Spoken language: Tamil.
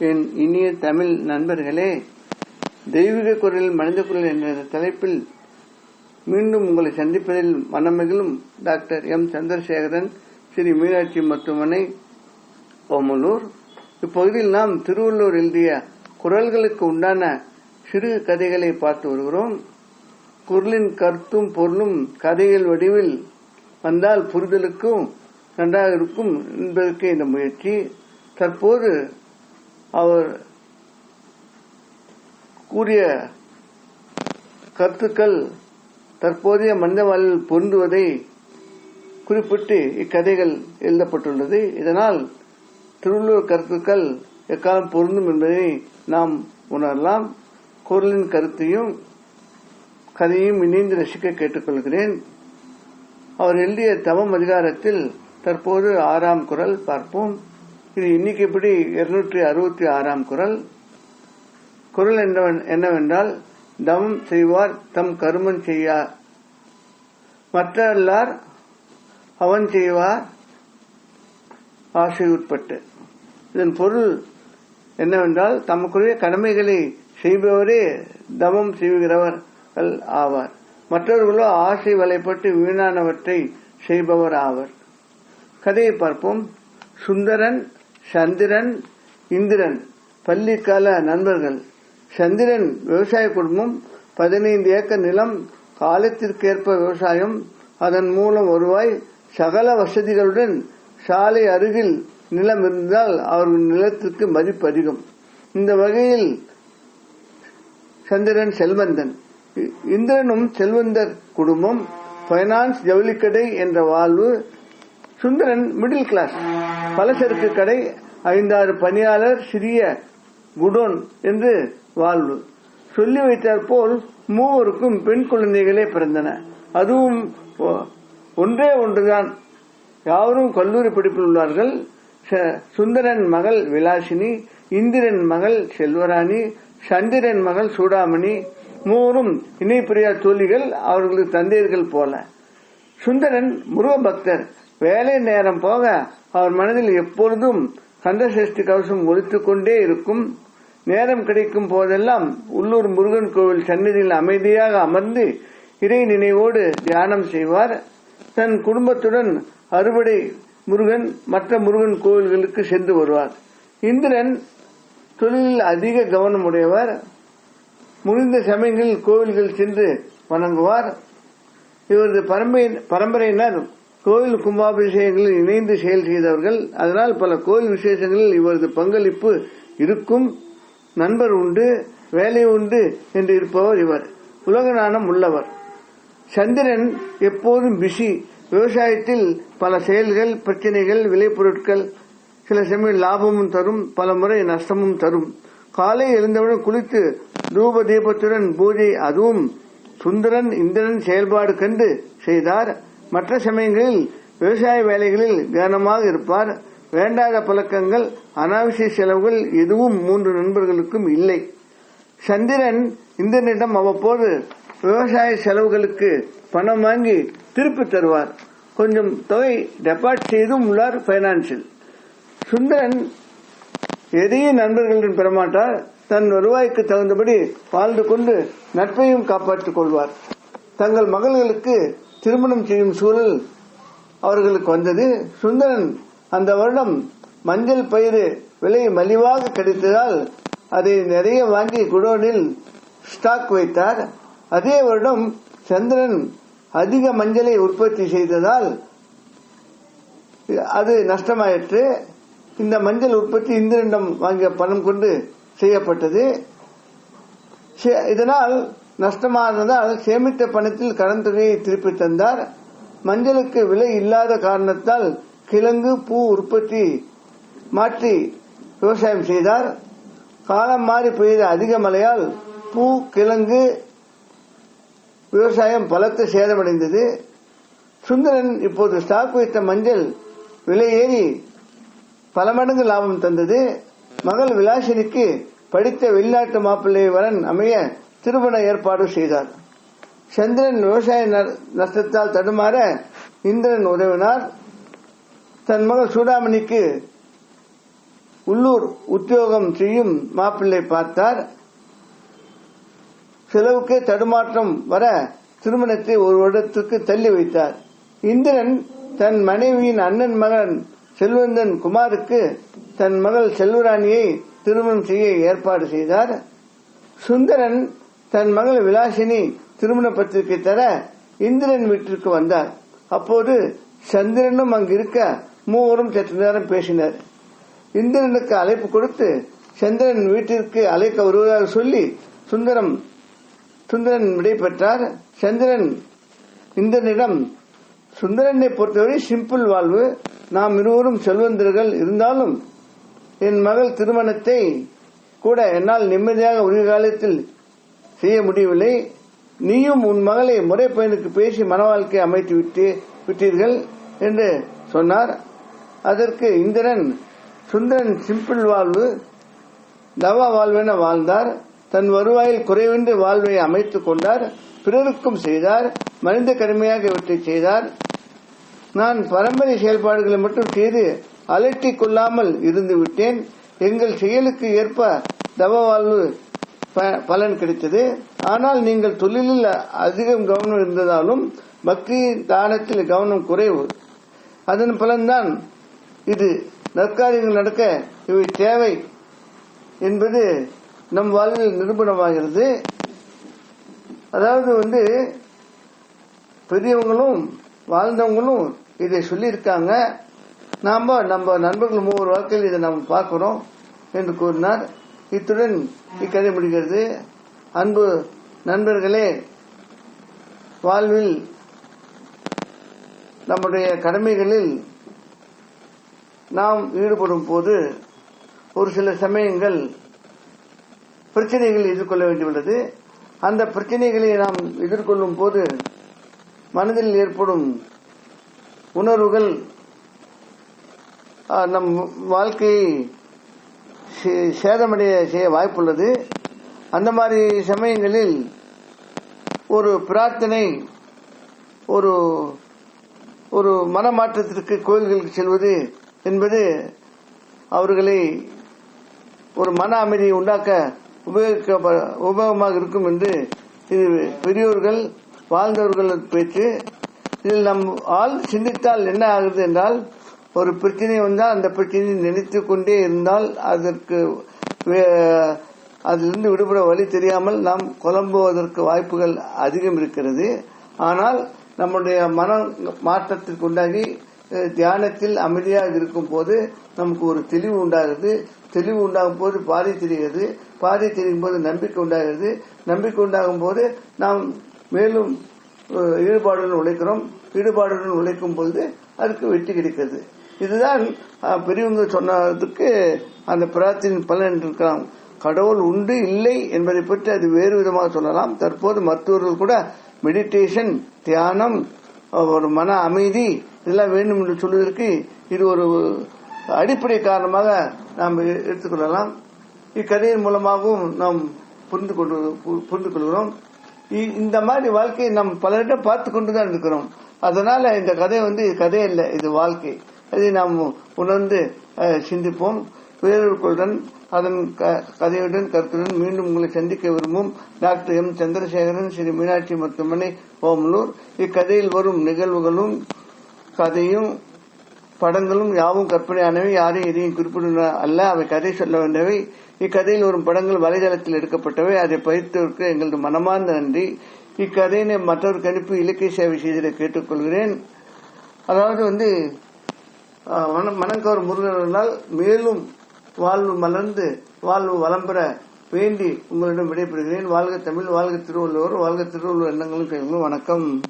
என் இனிய தமிழ் நண்பர்களே தெய்வீக குரலில் மனித குரல் என்ற தலைப்பில் மீண்டும் உங்களை சந்திப்பதில் மனமகிழும் டாக்டர் எம். சந்திரசேகரன் ஸ்ரீ மீனாட்சி மருத்துவமனை ஓமலூர். இப்பகுதியில் நாம் திருவள்ளூர் எழுதிய குரல்களுக்கு உண்டான சிறு கதைகளை பார்த்து வருகிறோம். குரலின் கருத்தும் பொருளும் கதைகள் வடிவில் வந்தால் புரிதலுக்கும் நன்றாக இருக்கும் என்பதற்கு இந்த முயற்சி. தற்போது அவர் கூறிய கருத்துக்கள் தற்போதைய மனித பொருந்துவதை குறிப்பிட்டு இக்கதைகள் எழுதப்பட்டுள்ளது. இதனால் திருவள்ளுவர் கருத்துக்கள் எக்காலம் பொருந்தும் என்பதை நாம் உணரலாம். குரலின் கருத்தையும் கதையும் இணைந்து ரசிக்க கேட்டுக்கொள்கிறேன். அவர் எழுதிய தவம் அதிகாரத்தில் தற்போது ஆறாம் குரல் பார்ப்போம். இது எண்ணிக்கைப்படி இருநூற்றி அறுபத்தி ஆறாம் குரல் குரல் என்னவென்றால் தவம் செய்வார் தம் கருமன் செய்யார் மற்றல்லார் அவன் செய்வார் ஆசை உட்பட்டு இதன் பொருள் என்னவென்றால் தமக்குரிய கடமைகளை செய்பவரே தவம் செய்கிறவர்கள் ஆவார். மற்றவர்களோ ஆசை வலைப்பட்டு வீணானவற்றை செய்பவர் ஆவர். கதையை பார்ப்போம். சுந்தரன் சந்திரன் இந்திரன் பள்ளிக்கால நண்பர்கள். சந்திரன் விவசாய குடும்பம் பதினைந்து ஏக்கர் நிலம் காலத்திற்கேற்ப விவசாயம். அதன் மூலம் வருவாய் சகல வசதிகளுடன் சாலை அருகில் நிலம் இருந்தால் அவர்கள் நிலத்திற்கு மதிப்பு அதிகம். இந்த வகையில் சந்திரன் செல்வந்தன். இந்திரனும் செல்வந்தர் குடும்பம் பைனான்ஸ் ஜவுளிக்கடை என்ற வாழ்வு சுந்தரன் மிடில் கிளாஸ் பலசருக்கு கடை ஐந்தாறு பணியாளர் சிறிய குடோன் என்று வாழ்வு. சொல்லி வைத்தார் போல் மூவருக்கும் பெண் குழந்தைகளே பிறந்தன. அதுவும் ஒன்றே ஒன்றுதான். யாவரும் கல்லூரி படிப்பில் உள்ளார்கள். சுந்தரன் மகள் விலாசினி இந்திரன் மகள் செல்வராணி சந்திரன் மகள் சூடாமணி மூவரும் இணைப்பிரியா தோழிகள் அவர்களுக்கு தந்தையர்கள் போல. சுந்தரன் முருக பக்தர் வேலை நேரம் போக அவர் மனதில் எப்பொழுதும் கந்தசஷ்டி கவசம் ஒழித்துக் கொண்டே இருக்கும். நேரம் கிடைக்கும் போதெல்லாம் உள்ளூர் முருகன் கோவில் சந்நிதியில் அமைதியாக அமர்ந்து இறை நினைவோடு தியானம் செய்வார். தன் குடும்பத்துடன் அறுவடை முருகன் மற்ற முருகன் கோவில்களுக்கு சென்று வருவார். இந்திரன் தொழிலில் அதிக கவனம் உடையவர். முடிந்த சமயங்களில் கோவில்கள் சென்று வணங்குவார். இவரது பரம்பரையினர் கோவில் கும்பாபிஷேகங்களில் இணைந்து செயல் செய்தவர்கள் அதனால் பல கோவில் விசேஷங்களில் இவரது பங்களிப்பு இருக்கும். நண்பர் உண்டு வேலை உண்டு என்று இருப்பவர் இவர். உலக நாணம் உள்ளவர். சந்திரன் எப்போதும் பிஸி. விவசாயத்தில் பல செயல்கள் பிரச்சனைகள் விளைபொருட்கள் சில சமயம் லாபமும் தரும் பல முறை நஷ்டமும் தரும். காலை எழுந்தவுடன் குளித்து தூப தீபத்துடன் பூஜை அதுவும் சுந்தரன் இந்திரன் செயல்பாடு கண்டு செய்தார். மற்ற சமயங்களில் விவசாய வேலைகளில் கவனமாக இருப்பார். வேண்டாத பழக்கங்கள் அனாவசிய செலவுகள் எதுவும் மூன்று நண்பர்களுக்கும் இல்லை. சந்திரன் இந்திரனிடம் அவ்வப்போது விவசாய செலவுகளுக்கு பணம் வாங்கி திருப்பி தருவார். கொஞ்சம் தொகை டெபாட் செய்தும் உள்ளார் பைனான்சியல் சுந்தரன் எதையும் நண்பர்களிடம் பெறமாட்டார். தன் வருவாய்க்கு தகுந்தபடி வாழ்ந்து கொண்டு நட்பையும் காப்பாற்றிக் கொள்வார். தங்கள் மகள்களுக்கு திருமணம் செய்யும் சூழல் அவர்களுக்கு வந்தது. சுந்தரன் அந்த வருடம் மஞ்சள் பயிறு விலை மலிவாக கிடைத்ததால் அதை நிறைய வாங்கி குடோனில் ஸ்டாக் வைத்தார். அதே வருடம் சந்திரன் அதிக மஞ்சளை உற்பத்தி செய்ததால் அது நஷ்டமாயிற்று. இந்த மஞ்சள் உற்பத்தி இந்திரனிடம் வாங்கிய பணம் கொண்டு செய்யப்பட்டது. இதனால் நஷ்டமானதால் சேமித்த பணத்தில் கடன் தொகையை திருப்பி தந்தார். மஞ்சளுக்கு விலை இல்லாத காரணத்தால் கிழங்கு பூ உற்பத்தி மாற்றி விவசாயம் செய்தார். காலம் மாறி பெய்த அதிக மழையால் பூ கிழங்கு விவசாயம் பலத்து சேதமடைந்தது. சுந்தரன் இப்போது ஸ்டாக் வைத்த மஞ்சள் விலை ஏறி பல மடங்கு லாபம் தந்தது. மகள் விலாசினிக்கு படித்த வெளிநாட்டு மாப்பிள்ளை வரன் அமைய திருமண ஏற்பாடு செய்தார். சந்திரன் விவசாய நஷ்டத்தால் தடுமாற இந்திரன் உதவினார். தன் மகள் சூடாமணிக்கு உள்ளூர் உத்தியோகம் செய்யும் மாப்பிள்ளை பார்த்தார். செலவுக்கு தடுமாற்றம் வர திருமணத்தை ஒரு வருடத்துக்கு தள்ளி வைத்தார். இந்திரன் தன் மனைவியின் அண்ணன் மகன் செல்வந்தன் குமாருக்கு தன் மகள் செல்வராணியை திருமணம் செய்ய ஏற்பாடு செய்தார். சுந்தரன் தன் மகள் விலாசினி திருமண பத்திரிகை தர இந்திரன் வீட்டிற்கு வந்தார். அப்போது சந்திரனும் அங்கு இருக்க மூவரும் சற்று நேரம் பேசினர். இந்திரனுக்கு அழைப்பு கொடுத்து சந்திரன் வீட்டிற்கு அழைக்க வருவதாக சொல்லி சுந்தரம் சுந்தரன் விடை பெற்றார். சந்திரன் இந்திரனிடம் சுந்தரனை பொறுத்தவரை சிம்பிள் வாழ்வு. நாம் இருவரும் செல்வந்தர்கள் இருந்தாலும் என் மகள் திருமணத்தை கூட என்னால் நிம்மதியாக உரிய காலத்தில் செய்ய முடியவில்லை. நீயும் உன் மகளை முறை பையனுக்கு பேசி மன வாழ்க்கை அமைத்து விட்டு விட்டீர்கள் என்று சொன்னார். அதற்கு இந்திரன் சுந்தரன் சிம்பிள் வாழ்வு தவ வாழ்வென வாழ்ந்தார். தன் வருவாயில் குறைவின்றி வாழ்வை அமைத்துக் கொண்டார். பிறருக்கும் செய்தார். மனித கடுமையாக இவற்றை செய்தார். நான் பரம்பரை செயல்பாடுகளை மட்டும் செய்து அலட்டிக் கொள்ளாமல் இருந்து விட்டேன் எங்கள் செயலுக்கு ஏற்ப தவ வாழ்வு பலன் கிடைத்தது. ஆனால் நீங்கள் தொழிலில் அதிகம் கவனம் இருந்ததாலும் பக்தி தானத்தில் கவனம் குறைவு. அதன் பலன்தான் இது. நற்காரியங்கள் நடக்க இவை தேவை என்பது நம் வாழ்வில் நிரூபணமாகிறது. அதாவது வந்து பெரியவங்களும் வாழ்ந்தவங்களும் இதை சொல்லியிருக்காங்க. நாம நம்ம நண்பர்கள் மூவர் வாழ்க்கையில் இதை நாம் பார்க்கிறோம் என்று கூறினார். இத்துடன் இக்கதை முடிகிறது. அன்பு நண்பர்களே வாழ்வில் நம்முடைய கடமைகளில் நாம் ஈடுபடும் போது ஒரு சில சமயங்கள் பிரச்சனைகளை எதிர்கொள்ள வேண்டியுள்ளது. அந்த பிரச்சனைகளை நாம் எதிர்கொள்ளும் போது மனதில் ஏற்படும் உணர்வுகள் நம் வாழ்க்கையை சேதமடைய செய்ய வாய்ப்புள்ளது. அந்த மாதிரி சமயங்களில் ஒரு பிரார்த்தனை ஒரு ஒரு மனமாற்றத்திற்கு கோயில்களுக்கு செல்வது என்பது அவர்களை ஒரு மன அமைதியை உண்டாக்க உபயோகிக்க உபயோகமாக இருக்கும் என்று இது பெரியோர்கள் வாழ்ந்தவர்கள் பேச்சு. இதில் நம் ஆள் சிந்தித்தால் என்ன ஆகுது என்றால் ஒரு பிரச்சனை வந்தால் அந்த பிரச்சனையை நினைத்து கொண்டே இருந்தால் அதற்கு வே- அதிலிருந்து விடுபட வழி தெரியாமல் நாம் குழம்புவதற்கு வாய்ப்புகள் அதிகம் இருக்கிறது. ஆனால் நம்முடைய மன மாற்றத்திற்கு உண்டாகி தியானத்தில் அமைதியாக இருக்கும் போது நமக்கு ஒரு தெளிவு உண்டாகிறது. தெளிவு உண்டாகும் போது பாதை தெரிகிறது. பாதை தெரியும் போது நம்பிக்கை உண்டாகிறது. நம்பிக்கை உண்டாகும் போது நாம் மேலும் ஈடுபாடுடன் உழைக்கிறோம். ஈடுபாடுடன் உழைக்கும் பொழுது அதுக்கு வெற்றி கிடைக்கிறது. இதுதான் பெரியவங்க சொன்னதுக்கு அந்த பிரார்த்தனை பலன் இருக்கலாம் கடவுள் உண்டு இல்லை என்பதை பற்றி அது வேறு விதமாக சொல்லலாம். தற்போது மருத்துவர்கள் கூட மெடிடேஷன் தியானம் ஒரு மன அமைதி இதெல்லாம் வேண்டும் என்று சொல்வதற்கு இது ஒரு அடிப்படை காரணமாக நாம் எடுத்துக்கொள்ளலாம். இக்கதையின் மூலமாகவும் நாம் புரிந்து கொண்டு புரிந்து கொள்கிறோம். இ- இந்த மாதிரி வாழ்க்கையை நாம் பலரிடம் பார்த்து கொண்டு தான் இருக்கிறோம். அதனால இந்த கதை வந்து கதை இல்லை இது வாழ்க்கை. அதை நாம் உணர்ந்து சிந்திப்போம். வேறொருக்களுடன் அதன் க- கதையுடன் கருத்துடன் மீண்டும் உங்களை சந்திக்க விரும்பும் டாக்டர் எம். சந்திரசேகரன் ஸ்ரீ மீனாட்சி மருத்துவமனை ஓமலூர். இக்கதையில் வரும் நிகழ்வுகளும் கதையும் படங்களும் யாவும் கற்பனையானவை யாரையும் எதையும் குறிப்பிடுவன அல்ல அவை கதை சொல்ல வேண்டவை. இக்கதையில் வரும் படங்கள் வலைதளத்தில் எடுக்கப்பட்டவை. அதை பயிர்த்தவருக்கு எங்களது மனமார்ந்த நன்றி. இக்கதையினை மற்றொரு கணிப்பு இலக்கிய சேவை செய்திட கேட்டுக்கொள்கிறேன். அதாவது வந்து மனங்கவர் முருகனால் மேலும் வாழ்வு மலர்ந்து வாழ்வு வளம் பெற வேண்டி உங்களிடம் விடைபெறுகிறேன். வாழ்க தமிழ் வாழ்க திருவள்ளுவர் வாழ்க திருவள்ளுவர் எண்ணங்களும் வணக்கம்.